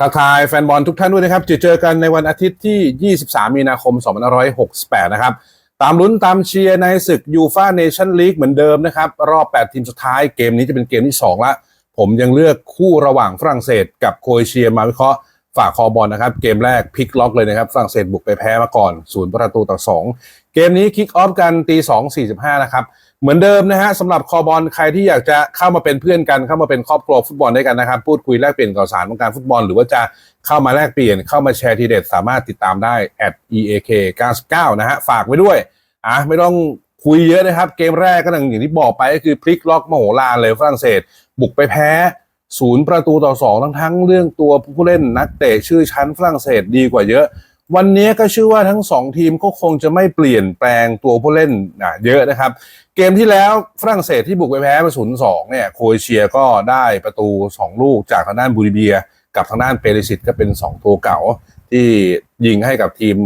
ทักทายแฟนบอลทุกท่านด้วยนะครับจะเจอกันในวันอาทิตย์ที่ 23 มีนาคม 2568 นะครับ ตามลุ้นตามเชียร์ในศึกยูฟ่าเนชั่นลีกเหมือนเดิมนะครับ รอบ 8 ทีมสุดท้ายเกมนี้จะเป็นเกมที่ 2 ละ ผมยังเลือกคู่ระหว่างฝรั่งเศสกับโครเอเชียมาวิเคราะห์ฝากคอบอลนะครับ เกมแรกพลิกล็อกเลยนะครับฝรั่งเศสบุกไปแพ้มาก่อนศูนย์ประตูต่อ 2 เกมนี้คิกออฟกันตี2.45 นะครับ เหมือนเดิมนะฮะสำหรับคอบอลใครที่อยากจะเข้ามาเป็นเพื่อนกันเข้ามาเป็นครอบครัวฟุตบอลด้วยกันนะครับ พูดคุยแลกเปลี่ยนข่าวสารวงการฟุตบอล หรือว่าจะเข้ามาแลกเปลี่ยนเข้ามาแชร์ทีเด็ดสามารถติดตามได้ at eak 99นะฮะฝากไว้ด้วยอะไม่ต้องคุยเยอะนะครับ เกมแรกก็อย่างที่บอกไปก็คือพลิกล็อกมโหฬารเลยฝรั่งเศส บุกไปแพ้ศูนย์ประตูต่อสองทั้งทั้งเรื่องตัวผู้เล่นนักเตะชื่อชั้นฝรั่งเศสดีกว่าเยอะ วันนี้ก็ชื่อว่าทั้งสองทีมก็คงจะไม่เปลี่ยนแปลงตัวผู้เล่นอะเยอะนะครับ เกมที่แล้วฝรั่งเศสที่บุกไปแพ้มาศูนย์สองเนี่ยโครเอเชียก็ได้ประตู 2 ลูกจากทางด้านบูริเบีย กับทางด้านเปริสิตก็เป็น 2 ตัวเก่า ที่ยิงให้กับทีม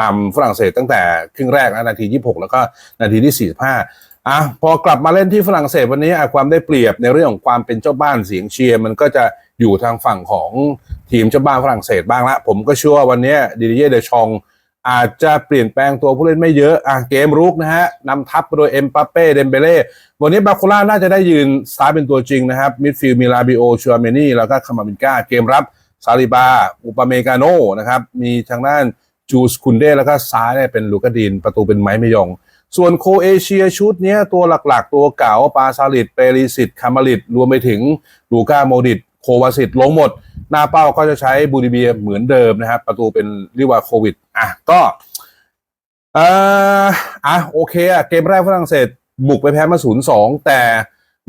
นำฝรั่งเศสตั้งแต่ครึ่งแรกนะนาที 26 แล้วก็นาทีที่ 45 อะพอกลับมาเล่นที่ฝรั่งเศสวันนี้อะความได้เปรียบในเรื่องของความเป็นเจ้าบ้านเสียงเชียร์มันก็จะอยู่ทางฝั่งของทีมเจ้าบ้านฝรั่งเศสบ้างละผมก็เชื่อว่าวันนี้ดิดิเยเดชองอาจจะเปลี่ยนแปลงตัวผู้เล่นไม่เยอะอะเกมรุกนะฮะนำทัพโดยเอ็มปาเป้เดมเบเล่วันนี้บาโคล่าน่าจะได้ยืนสตาร์เป็นตัวจริงนะครับมิดฟิลด์มีลาบิโอชัวเมนี่แล้วก็คามาบินกาเกมรับซาลิบา อุปเมกาโนนะครับมีทางด้านจูสคุนเดแล้วก็ซ้ายเนี่ยเป็นลูกาดินประตูเป็นไม้ไม่ยอง ส่วนโคเอเชียชุดนี้ตัวหลักๆ ตัวเก่าปาซาลิดเปริสิตคามาลิดรวมไปถึงลูก้าโมดิตโควาสิตลงหมด หน้าเป้าก็จะใช้บูริเบียเหมือนเดิมนะครับ ประตูเป็นลิวาโควิด อะก็เอ่ออะโอเคอะเกมแรกฝรั่งเศสบุกไปแพ้มา0-2แต่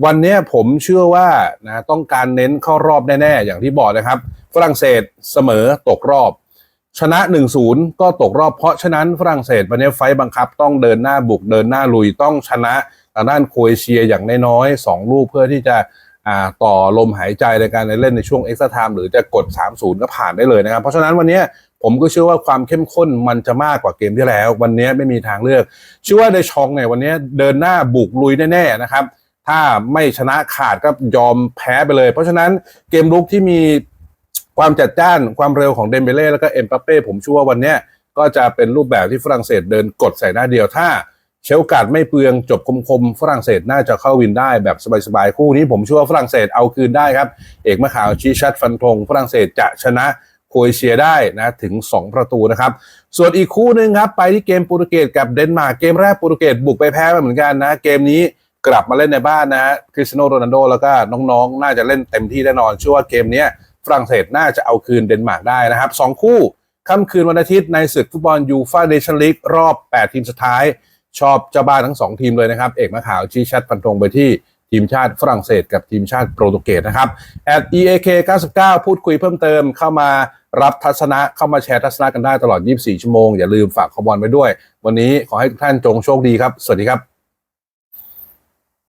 วันนี้ผมเชื่อว่านะต้องการเน้นเข้ารอบแน่ ๆ อย่างที่บอกนะครับ ฝรั่งเศสเสมอตกรอบ ชนะ 1-0 ก็ตกรอบเพราะฉะนั้นฝรั่งเศสวันนี้ไฟบังคับต้องเดินหน้าบุกเดินหน้าลุยต้องชนะทางด้านโครเอเชียอย่างน้อยๆ2ลูกเพื่อที่จะต่อลมหายใจในการเล่นในช่วงเอ็กซ์ต์ไทม์หรือจะกด 3-0 ก็ผ่านได้เลยนะครับ เพราะฉะนั้นวันนี้ผมก็เชื่อว่าความเข้มข้นมันจะมากกว่าเกมที่แล้ว วันนี้ไม่มีทางเลือกเชื่อว่าเดชองเนี่ยวันนี้เดินหน้าบุกลุยแน่ๆนะครับ ถ้าไม่ชนะขาดก็ยอมแพ้ไปเลย เพราะฉะนั้นเกมลุกที่มี ความจัดจ้านความเร็วของเดมเบเล่แล้วก็เอ็มปัปเป้ผมเชื่อว่าวันเนี้ยก็จะเป็นรูปแบบที่ฝรั่งเศสเดินกดใส่หน้าเดียวถ้าเชลกาดไม่เปลืองจบคมๆฝรั่งเศสน่าจะเข้าวินได้แบบสบายๆคู่นี้ผมเชื่อว่าฝรั่งเศสเอาคืนได้ครับ เอกมะขาวชี้ชัดฟันธงฝรั่งเศสจะชนะโครเอเชียได้นะถึง 2 ประตูนะครับ ส่วนอีกคู่หนึ่งครับ ไปที่เกมโปรตุเกสกับเดนมาร์กเกมแรกโปรตุเกสบุกไปแพ้มาเหมือนกันนะ เกมนี้กลับมาเล่นในบ้านนะคริสโนโรนัลโดแล้วก็น้องๆ น่าจะเล่นเต็มที่แน่นอนเชื่อว่าเกมนี้ ฝรั่งเศสน่าจะเอาคืนเดนมาร์กได้นะครับสองคู่ค่ำคืนวันอาทิตย์ในศึกฟุตบอลยูฟาเนชั่นลีกรอบ 8 ทีมสุดท้าย ชอบเจ้าบ้านทั้ง 2 ทีมเลยนะครับ เอกมะขาวชี้ชัดฟันธงไปที่ทีมชาติฝรั่งเศสกับทีมชาติโปรตุเกสนะครับ at eak 99 พูดคุยเพิ่มเติมเข้ามารับทัศนะเข้ามาแชร์ทัศนะกันได้ตลอด 24 ชั่วโมง อย่าลืมฝากขอบอลไว้ด้วย วันนี้ขอให้ทุกท่านจงโชคดีครับ สวัสดีครับ